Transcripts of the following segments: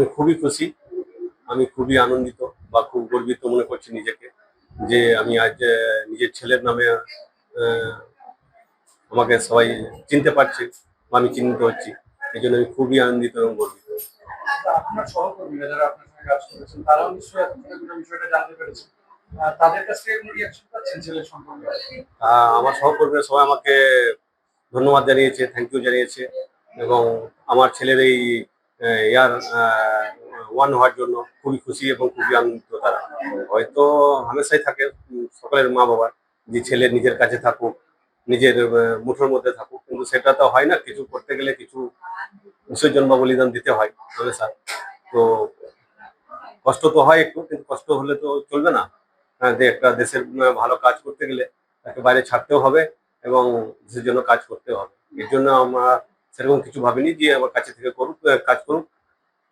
আমি খুবই খুশি। আমি খুবই আনন্দিত বা খুব গর্বিত মনে করছি নিজেকে যে আমি আজ নিজের ছেলের নামে আমাকে সবাই চিনতে পারছে বা আমি চিহ্নিত হচ্ছি। এই জন্য আমি খুবই আনন্দিত এবং গর্বিত। আমার সহকর্মীরা সবাই আমাকে ধন্যবাদ জানিয়েছে থ্যাংক ইউ জানিয়েছে এবং আমার ছেলের এই ইয়ার ওয়ান হওয়ার জন্য খুবই খুশি এবং খুবই আনন্দিত তারা। হয়তো হামেশাই থাকে সকলের মা বাবার যে ছেলে নিজের কাছে থাকুক, নিজের মুঠোর মধ্যে থাকুক, কিন্তু সেটা তো হয় না, কিছু করতে গেলে কিছু বিসর্জন বা বলিদান দিতে হয় হামেশা। তো কষ্ট তো হয় একটু, কিন্তু কষ্ট হলে তো চলবে না। যে একটা দেশের ভালো কাজ করতে গেলে তাকে বাইরে ছাড়তেও হবে এবং দেশের জন্য কাজ করতে হবে। এর জন্য আমরা সেরকম কিছু ভাবিনি যে আমার কাছে থেকে করুক কাজ করুক।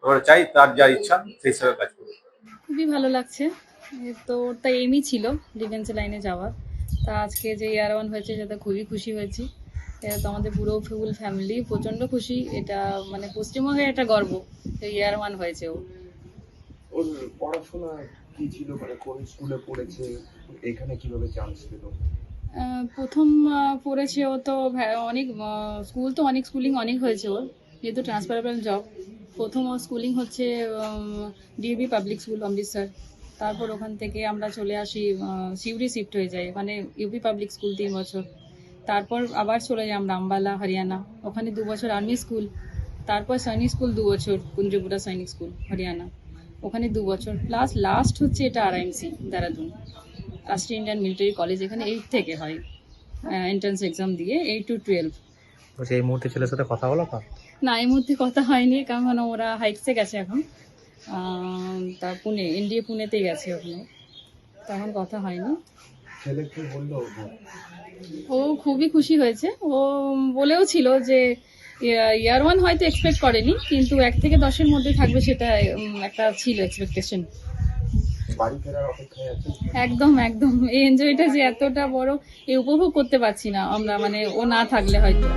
আমরা চাই তার যা ইচ্ছা সেই হিসাবে কাজ করুক। খুবই ভালো লাগছে। তো ওর তো এমই ছিল ডিফেন্স লাইনে যাওয়ার। তা আজকে যে ইয়ার ওয়ান হয়েছে সেটা খুবই খুশি হয়েছি। এটা তো আমাদের পুরো ফুল ফ্যামিলি প্রচণ্ড খুশি। এটা মানে পশ্চিমবঙ্গের একটা গর্ব যে ইয়ার ওয়ান হয়েছে ও। ওর পড়াশোনা কি ছিল? মানে কোন স্কুলে পড়েছে? এখানে কীভাবে চান্স পেল? প্রথম পড়েছে ও তো অনেক স্কুল তো অনেক স্কুলিং অনেক হয়েছে ওর, যেহেতু ট্রান্সফারেবল জব প্রথম ওর স্কুলিং হচ্ছে ডিবি পাবলিক স্কুল অমৃতসর। তারপর ওখান থেকে আমরা চলে আসি সিউড়ি শিফট হয়ে যাই ওখানে ইউপি পাবলিক স্কুল তিন বছর। তারপর আবার চলে যাই আমরা আম্বালা, হরিয়ানা। ওখানে দু বছর আর্মি স্কুল তারপর সৈনিক স্কুল দু বছর, কুঞ্জপুরা সৈনিক স্কুল হরিয়ানা। ওখানে দু বছর। প্লাস লাস্ট হচ্ছে এটা আর RIMC Dehradun Rashtriya Indian military college এখানে এইট থেকে হয় এন্ট্রান্স এক্সাম দিয়ে এইট টু টুয়েলভ এই মুহূর্তে ছেলের সাথে কথা বলো তো। না এই মুহূর্তে কথা হয়নি কারণ ওরা হাইটসে গেছে এখন। তা পুনে এনডিএ পুনেতেই গেছে ওখানে। তখন কথা হয়নি। ছেলে কি বলল ও খুবই খুশি হয়েছে। ও বলেও ছিল যে ইয়ার ওয়ান হয়তো এক্সপেক্ট করেনি কিন্তু এক থেকে দশের মধ্যে থাকবে সেটা একটা ছিল এক্সপেকটেশন একদম একদম। এই এনজয়টা যে এতটা বড় এ উপভোগ করতে পারছি না আমরা মানে ও না থাকলে হয়তো।